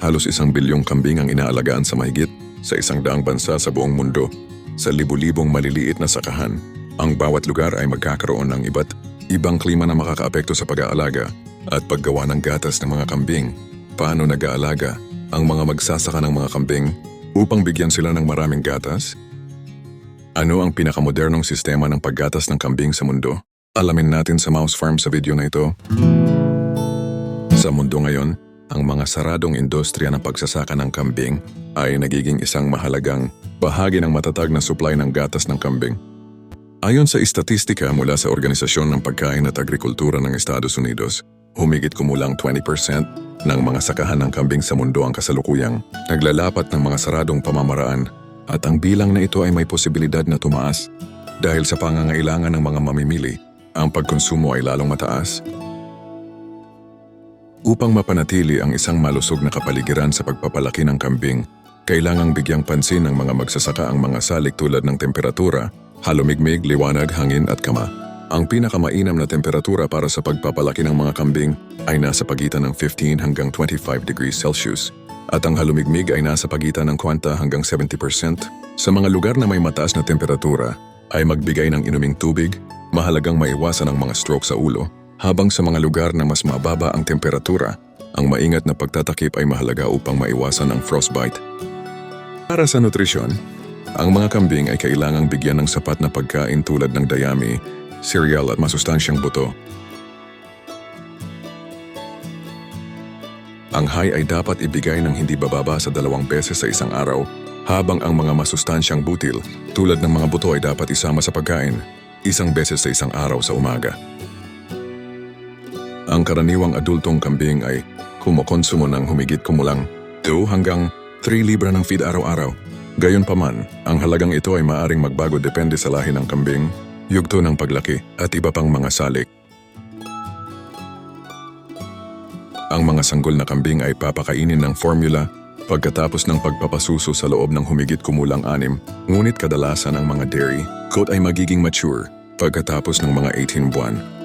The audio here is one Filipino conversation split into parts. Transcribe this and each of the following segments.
Halos isang bilyong kambing ang inaalagaan sa mahigit sa isang daang bansa sa buong mundo. Sa libu-libong maliliit na sakahan, ang bawat lugar ay magkakaroon ng iba't ibang klima na makakaapekto sa pag-aalaga at paggawa ng gatas ng mga kambing. Paano nag-aalaga ang mga magsasaka ng mga kambing upang bigyan sila ng maraming gatas? Ano ang pinakamodernong sistema ng paggatas ng kambing sa mundo? Alamin natin sa Mouse Farm sa video na ito. Sa mundo ngayon, ang mga saradong industriya ng pagsasaka ng kambing ay nagiging isang mahalagang bahagi ng matatag na supply ng gatas ng kambing. Ayon sa istatistika mula sa Organisasyon ng Pagkain at Agrikultura ng Estados Unidos, humigit kumulang 20% ng mga sakahan ng kambing sa mundo ang kasalukuyang naglalapat ng mga saradong pamamaraan at ang bilang na ito ay may posibilidad na tumaas dahil sa pangangailangan ng mga mamimili, ang pagkonsumo ay lalong mataas Upang mapanatili ang isang malusog na kapaligiran sa pagpapalaki ng kambing, kailangang bigyang pansin ng mga magsasaka ang mga salik tulad ng temperatura, halumigmig, liwanag, hangin at kama. Ang pinakamainam na temperatura para sa pagpapalaki ng mga kambing ay nasa pagitan ng 15 hanggang 25 degrees Celsius at ang halumigmig ay nasa pagitan ng 20 hanggang 70%. Sa mga lugar na may mataas na temperatura, ay magbigay ng inuming tubig, mahalagang maiwasan ang mga stroke sa ulo, habang sa mga lugar na mas mababa ang temperatura, ang maingat na pagtatakip ay mahalaga upang maiwasan ang frostbite. Para sa nutrisyon, ang mga kambing ay kailangang bigyan ng sapat na pagkain tulad ng dayami, cereal at masustansyang buto. Ang hay ay dapat ibigay ng hindi bababa sa dalawang beses sa isang araw, habang ang mga masustansyang butil tulad ng mga buto ay dapat isama sa pagkain, isang beses sa isang araw sa umaga. Ang karaniwang adultong kambing ay kumokonsumo ng humigit kumulang 2 hanggang 3 libra ng feed araw-araw. Gayunpaman, ang halagang ito ay maaring magbago depende sa lahi ng kambing, yugto ng paglaki at iba pang mga salik. Ang mga sanggol na kambing ay papakainin ng formula pagkatapos ng pagpapasuso sa loob ng humigit kumulang anim, ngunit kadalasan ang mga dairy coat ay magiging mature pagkatapos ng mga 18 buwan.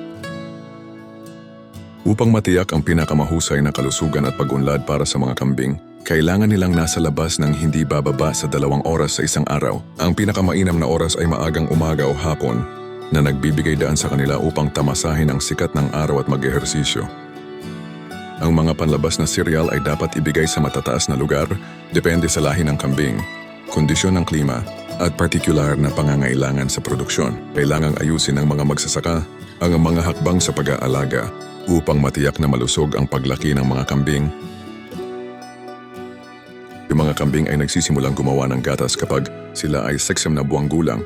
Upang matiyak ang pinakamahusay na kalusugan at pagunlad para sa mga kambing, kailangan nilang nasa labas ng hindi bababa sa dalawang oras sa isang araw. Ang pinakamainam na oras ay maagang umaga o hapon na nagbibigay daan sa kanila upang tamasahin ang sikat ng araw at mag-ehersisyo. Ang mga panlabas na cereal ay dapat ibigay sa matataas na lugar depende sa lahi ng kambing, kondisyon ng klima, at partikular na pangangailangan sa produksyon. Kailangang ayusin ng mga magsasaka ang mga hakbang sa pag-aalaga upang matiyak na malusog ang paglaki ng mga kambing. Yung mga kambing ay nagsisimulang gumawa ng gatas kapag sila ay seksam na buwang gulang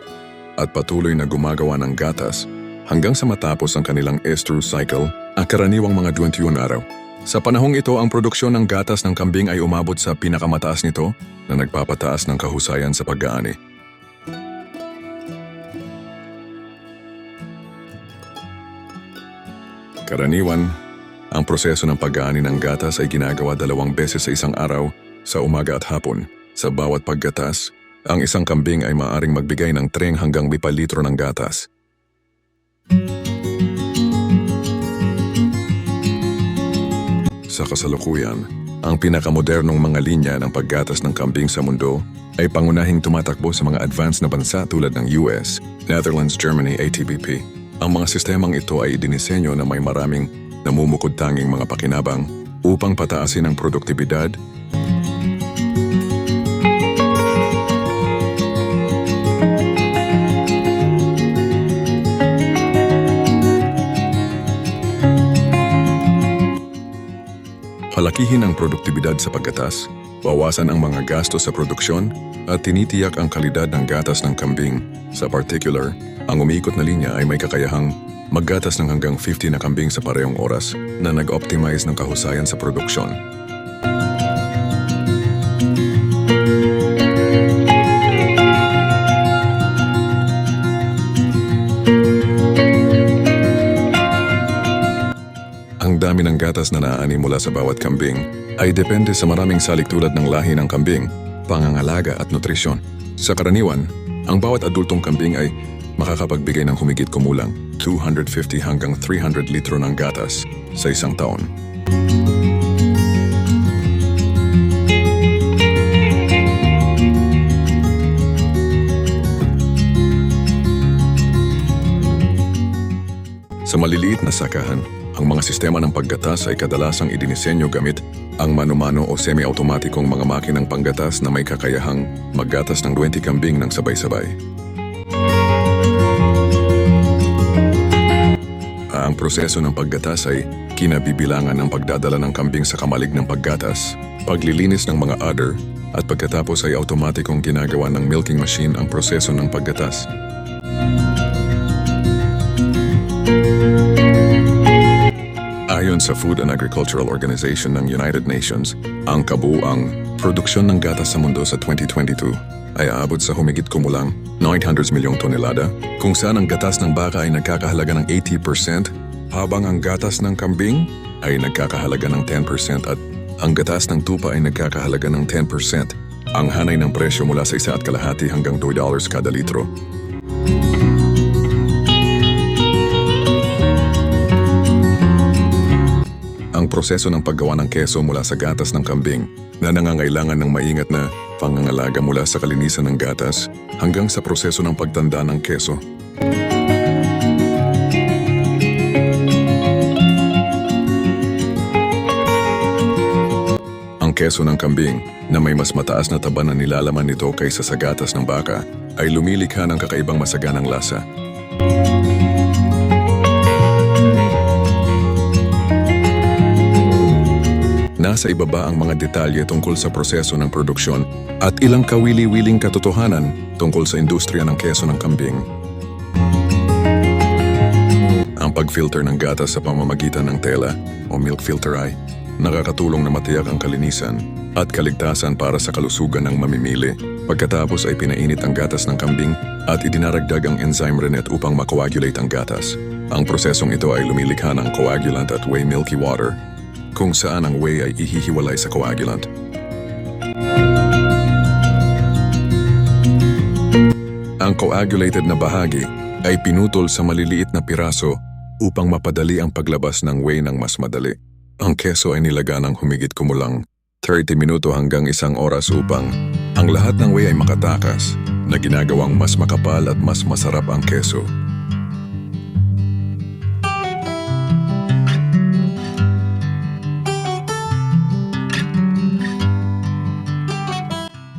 at patuloy na gumagawa ng gatas hanggang sa matapos ang kanilang estrus cycle ang karaniwang mga 21 araw. Sa panahong ito, ang produksyon ng gatas ng kambing ay umabot sa pinakamataas nito na nagpapataas ng kahusayan sa pag-aani. Karaniwan, ang proseso ng pag-aani ng gatas ay ginagawa dalawang beses sa isang araw, sa umaga at hapon. Sa bawat paggatas, ang isang kambing ay maaring magbigay ng 3 hanggang 5 litro ng gatas. Sa kasalukuyan, ang pinakamodernong mga linya ng paggatas ng kambing sa mundo ay pangunahing tumatakbo sa mga advanced na bansa tulad ng US, Netherlands, Germany, ATBP. Ang mga sistemang ito ay dinisenyo na may maraming namumukod tanging mga pakinabang upang pataasin ang produktibidad Palakihin ang produktibidad sa paggatas, bawasan ang mga gasto sa produksyon, at tinitiyak ang kalidad ng gatas ng kambing. Sa particular, ang umiikot na linya ay may kakayahang maggatas ng hanggang 50 na kambing sa parehong oras na nag-optimize ng kahusayan sa produksyon. Ang dami ng gatas na naaani mula sa bawat kambing ay depende sa maraming salik tulad ng lahi ng kambing, pangangalaga at nutrisyon. Sa karaniwan, ang bawat adultong kambing ay makakapagbigay ng humigit kumulang 250 hanggang 300 litro ng gatas sa isang taon. Sa maliliit na sakahan, ang mga sistema ng paggatas ay kadalasang idinisenyo gamit ang manumano o semi-automatikong mga makinang panggatas na may kakayahang maggatas ng 20 kambing ng sabay-sabay. Proseso ng paggatas ay kinabibilangan ng pagdadala ng kambing sa kamalig ng paggatas, paglilinis ng mga udder, at pagkatapos ay automatikong ginagawa ng milking machine ang proseso ng paggatas. Ayon sa Food and Agricultural Organization ng United Nations, ang kabuuang produksyon ng gatas sa mundo sa 2022 ay aabot sa humigit kumulang 900 milyong tonelada, kung saan ang gatas ng baka ay nagkakahalaga ng 80%, habang ang gatas ng kambing ay nagkakahalaga ng 10% at ang gatas ng tupa ay nagkakahalaga ng 10%. Ang hanay ng presyo mula sa isa at kalahati hanggang 2 dollars kada litro. ang proseso ng paggawa ng keso mula sa gatas ng kambing na nangangailangan ng maingat na pangangalaga mula sa kalinisan ng gatas hanggang sa proseso ng pagtanda ng keso. Keso ng kambing na may mas mataas na taba na nilalaman nito kaysa sa gatas ng baka ay lumilikha ng kakaibang masaganang lasa. Nasa ibaba ang mga detalye tungkol sa proseso ng produksyon at ilang kawili-wiling katotohanan tungkol sa industriya ng keso ng kambing. Ang pag-filter ng gatas sa pamamagitan ng tela o milk filter ay nakakatulong na matiyak ang kalinisan at kaligtasan para sa kalusugan ng mamimili. Pagkatapos ay pinainit ang gatas ng kambing at idinaragdag ang enzyme rennet upang makoagulate ang gatas. Ang prosesong ito ay lumilikha ng coagulant at whey milky water kung saan ang whey ay ihihiwalay sa coagulant. Ang coagulated na bahagi ay pinutol sa maliliit na piraso upang mapadali ang paglabas ng whey ng mas madali. Ang keso ay nilaga ng humigit kumulang 30 minuto hanggang isang oras upang ang lahat ng whey ay makatakas na ginagawang mas makapal at mas masarap ang keso.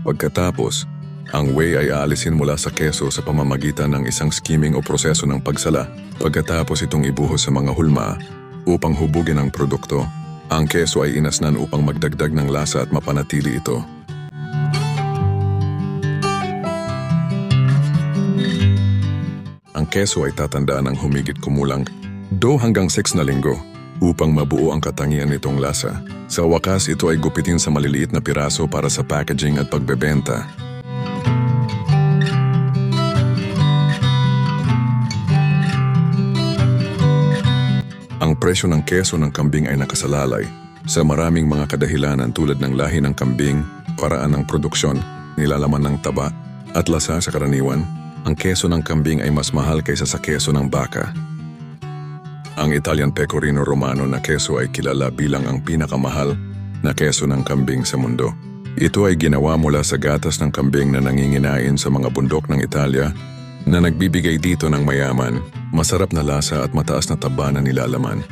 Pagkatapos, ang whey ay aalisin mula sa keso sa pamamagitan ng isang skimming o proseso ng pagsala pagkatapos itong ibuhos sa mga hulma upang hubugin ang produkto. Ang keso ay inasnan upang magdagdag ng lasa at mapanatili ito. Ang keso ay tatandaan ng humigit kumulang 2 hanggang 6 na linggo upang mabuo ang katangian nitong lasa. Sa wakas, ito ay gupitin sa maliliit na piraso para sa packaging at pagbebenta. Presyo ng keso ng kambing ay nakasalalay sa maraming mga kadahilanan tulad ng lahi ng kambing, paraan ng produksyon, nilalaman ng taba, at lasa sa karaniwan. Ang keso ng kambing ay mas mahal kaysa sa keso ng baka. Ang Italian Pecorino Romano na keso ay kilala bilang ang pinakamahal na keso ng kambing sa mundo. Ito ay ginawa mula sa gatas ng kambing na nanginginain sa mga bundok ng Italia na nagbibigay dito ng mayaman, masarap na lasa at mataas na taba na nilalaman.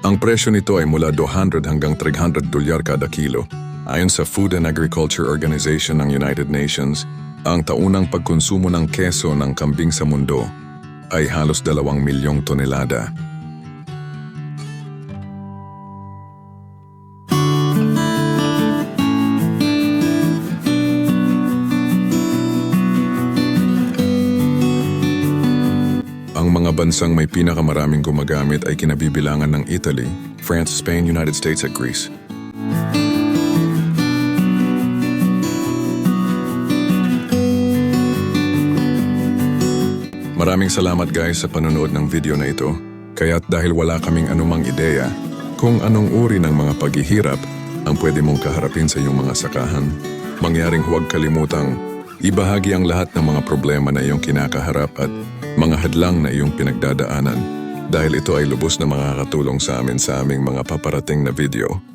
Ang presyo nito ay mula 200 hanggang 300 dolyar kada kilo. Ayon sa Food and Agriculture Organization ng United Nations, ang taunang pagkonsumo ng keso ng kambing sa mundo ay halos dalawang milyong tonelada. Ang mga bansang may pinakamaraming gumagamit ay kinabibilangan ng Italy, France, Spain, United States at Greece. Maraming salamat guys sa panonood ng video na ito. Kaya't dahil wala kaming anumang ideya kung anong uri ng mga paghihirap ang pwede mong kaharapin sa iyong mga sakahan, mangyaring huwag kalimutang ibahagi ang lahat ng mga problema na iyong kinakaharap at mga hadlang na iyong pinagdadaanan dahil ito ay lubos na makakatulong sa amin sa aming mga paparating na video.